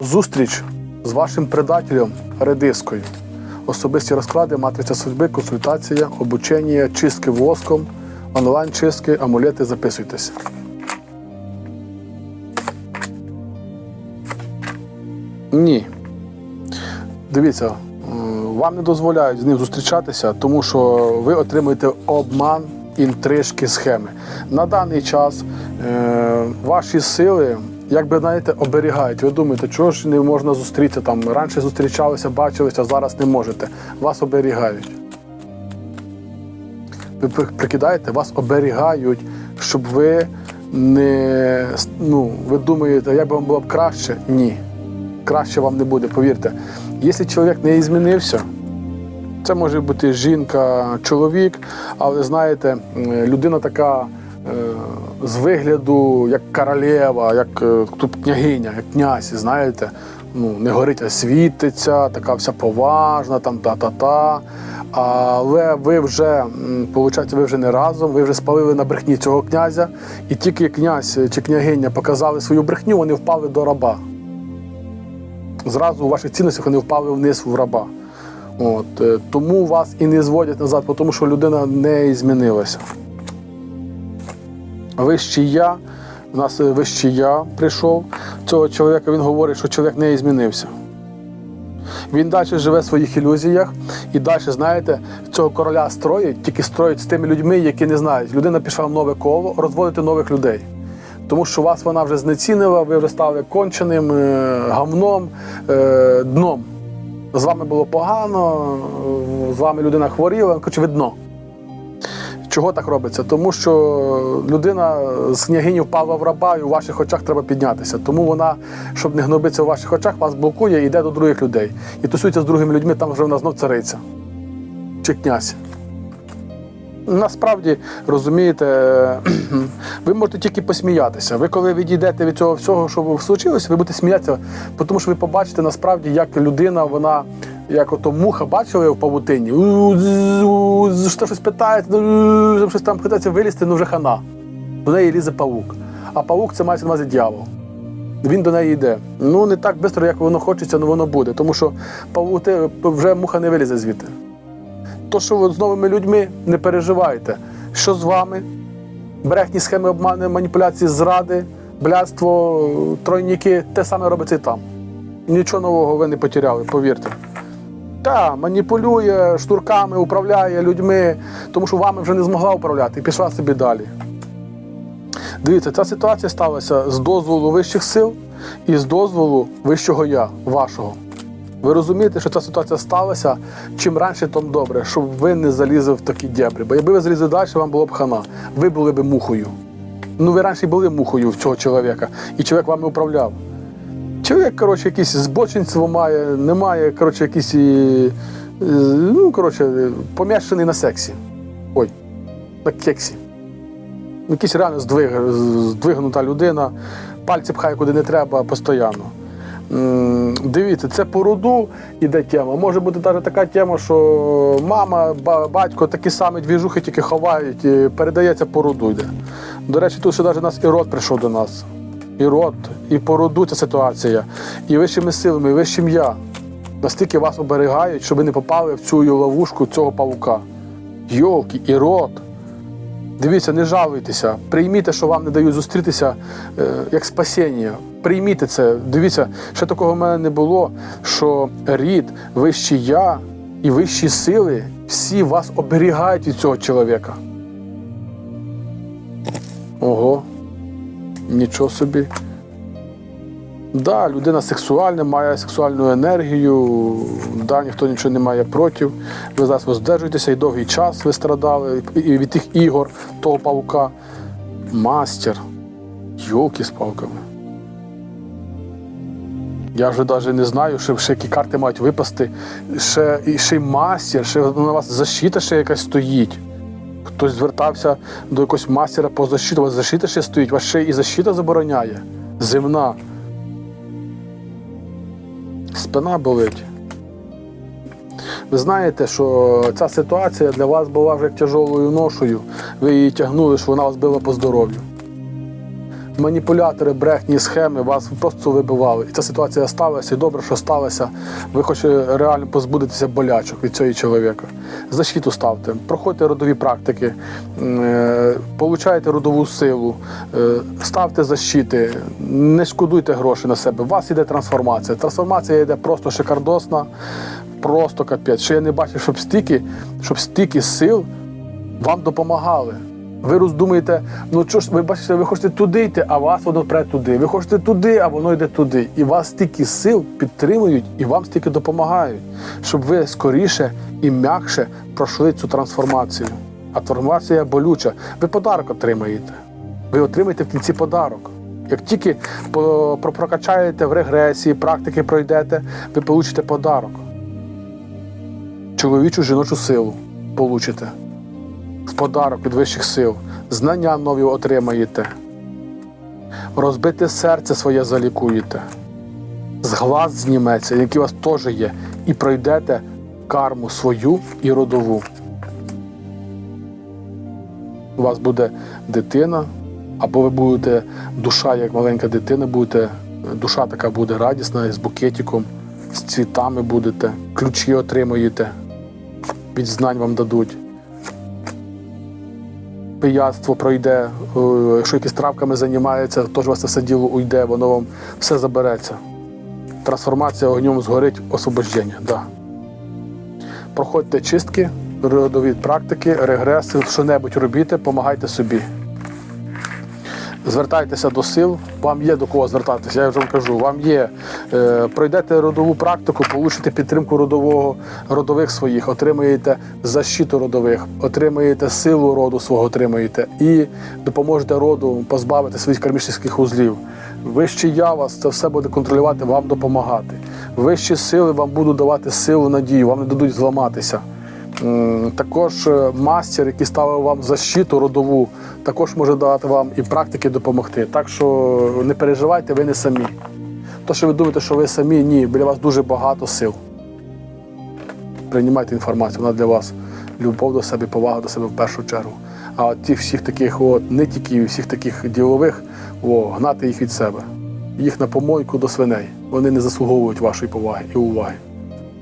Зустріч з вашим предателем редискою. Особисті розклади, матриця судьби, консультація, обучення, чистки воском, онлайн-чистки, амулети. Записуйтесь. Ні. Дивіться, е, вам не дозволяють з ним зустрічатися, тому що ви отримуєте обман, інтрижки, схеми. На даний час е, ваші сили, як би знаєте, оберігають. Ви думаєте, чого ж не можна зустрітися там? Раніше зустрічалися, бачилися, а зараз не можете. Вас оберігають. Ви прикидаєте, вас оберігають, щоб ви не ну, ви думаєте, як би вам було б краще? Ні. Краще вам не буде, повірте. Якщо чоловік не змінився, це може бути жінка, чоловік, але знаєте, людина така з вигляду, як королева, як е, тут княгиня, як князь, знаєте, ну, не горить, а світиться, така вся поважна, там та-та-та. Але ви вже, виходить, ви вже не разом, ви вже спалили на брехні цього князя, і тільки князь чи княгиня показали свою брехню, вони впали до раба зразу у ваших цінностях вони впали вниз в раба. От, е, тому вас і не зводять назад, тому що людина не змінилася. Вищий я, у нас е, вищий я прийшов цього чоловіка, він говорить, що чоловік не змінився. Він далі живе в своїх ілюзіях і далі, знаєте, цього короля строїть, тільки строїть з тими людьми, які не знають. Людина пішла в нове коло розводити нових людей. Тому що вас вона вже знецінила, ви вже стали конченим е, гавном, е, дном. З вами було погано, з вами людина хворіла, коротше, ви дно. Чого так робиться? Тому що людина з княгині впала в раба, і у ваших очах треба піднятися. Тому вона, щоб не гнобитися у ваших очах, вас блокує і йде до других людей. І тусується з другими людьми, там вже вона знов цариця чи князь. Насправді, розумієте, ви можете тільки посміятися. Ви коли відійдете від цього всього, що случилося, ви будете сміятися, тому що ви побачите насправді, як людина, вона, як ото муха бачили в павутині, що щось питає, ну, щось там питається вилізти, ну вже хана. До неї лізе павук. А павук це мається на увазі дьявол. Він до неї йде. Ну не так швидко, як воно хочеться, але воно буде. Тому що павути вже муха не вилізе звідти. То, що ви з новими людьми, не переживайте. Що з вами? Брехні схеми обмани, маніпуляції, зради, блядство, тройніки, те саме робиться і там. Нічого нового ви не потеряли, повірте. Та, маніпулює штурками, управляє людьми, тому що вами вже не змогла управляти і пішла собі далі. Дивіться, ця ситуація сталася з дозволу вищих сил і з дозволу вищого я, вашого. Ви розумієте, що ця ситуація сталася чим раніше, тим добре, щоб ви не залізли в такі дебри. Бо якби ви залізли далі, вам було б хана. Ви були б мухою. Ну, ви раніше були мухою в цього чоловіка, і чоловік вами управляв. Чоловік, коротше, якесь збочинство має, немає, коротше, якийсь, і, е, ну, коротше, пом'ящений на сексі. Ой, на кексі. Якийсь реально здвиг, здвигнута людина, пальці пхає куди не треба постійно. Дивіться, це по роду іде тема. Може бути навіть така тема, що мама, батько такі самі двіжухи тільки ховають, і передається по роду йде. До речі, тут ще навіть нас і род прийшов до нас. І род, і по роду ця ситуація, і вищими силами, і вищим я. Настільки вас оберігають, щоб ви не попали в цю ловушку цього павука. Йолки, і род. Дивіться, не жалуйтеся, прийміть, що вам не дають зустрітися е, як спасіння. Прийміть це. Дивіться, ще такого в мене не було, що рід, вищий я і вищі сили всі вас оберігають від цього чоловіка. Ого, нічого собі. Да, людина сексуальна, має сексуальну енергію, да, ніхто нічого не має проти. Ви зараз воздержуєтеся і довгий час ви страдали і від тих ігор, того павука. Мастер. Йолки з палками. Я вже навіть не знаю, що ще які карти мають випасти. Ще, і ще мастер, ще на вас защита ще якась стоїть. Хтось звертався до якогось мастера по защиту, у вас защита ще стоїть, у вас ще і защита забороняє. Земна. Спина болить. Ви знаєте, що ця ситуація для вас була вже як тяжолою ношою. Ви її тягнули, що вона вас била по здоров'ю. Маніпулятори, брехні, схеми вас просто вибивали. І ця ситуація сталася, і добре, що сталося. Ви хочете реально позбудетеся болячок від цього чоловіка. Защиту ставте, проходьте родові практики, е, получайте родову силу, е, ставте защити, не шкодуйте гроші на себе. У вас іде трансформація. Трансформація йде просто шикардосна, просто капець. Що я не бачив, щоб стільки, щоб стільки сил вам допомагали. Ви роздумуєте, ну що ж, ви бачите, ви хочете туди йти, а вас воно пре туди. Ви хочете туди, а воно йде туди. І вас стільки сил підтримують і вам стільки допомагають, щоб ви скоріше і м'якше пройшли цю трансформацію. А трансформація болюча. Ви подарок отримаєте. Ви отримаєте в кінці подарок. Як тільки прокачаєте в регресії, практики пройдете, ви получите подарок. Чоловічу жіночу силу получите в подарок від вищих сил, знання нові отримаєте, розбите серце своє залікуєте, з глаз зніметься, який у вас теж є, і пройдете карму свою і родову. У вас буде дитина, або ви будете душа, як маленька дитина, будете, душа така буде радісна, з букетиком, з цвітами будете, ключі отримуєте, від знань вам дадуть пияцтво пройде, е, якщо якісь травками займається, теж у вас це все діло уйде, воно вам все забереться. Трансформація огнем згорить, освобождення. Да. Проходьте чистки, родові практики, регреси, що-небудь робіть, допомагайте собі. Звертайтеся до сил, вам є до кого звертатися, я вже вам кажу, вам є. Е, пройдете родову практику, получите підтримку родового, родових своїх, отримаєте защиту родових, отримаєте силу роду свого, отримаєте і допоможете роду позбавити своїх кармічних узлів. Вище я вас це все буде контролювати, вам допомагати. Вищі сили вам будуть давати силу, надію, вам не дадуть зламатися. М, Також е, мастер, який ставив вам защиту родову, також може дати вам і практики допомогти. Так що не переживайте, ви не самі. То, що ви думаєте, що ви самі, ні, біля вас дуже багато сил. Приймайте інформацію, вона для вас любов до себе, повага до себе в першу чергу. А ті всіх таких, от, тільки всіх таких ділових, о, гнати їх від себе. Їх на помойку до свиней. Вони не заслуговують вашої поваги і уваги.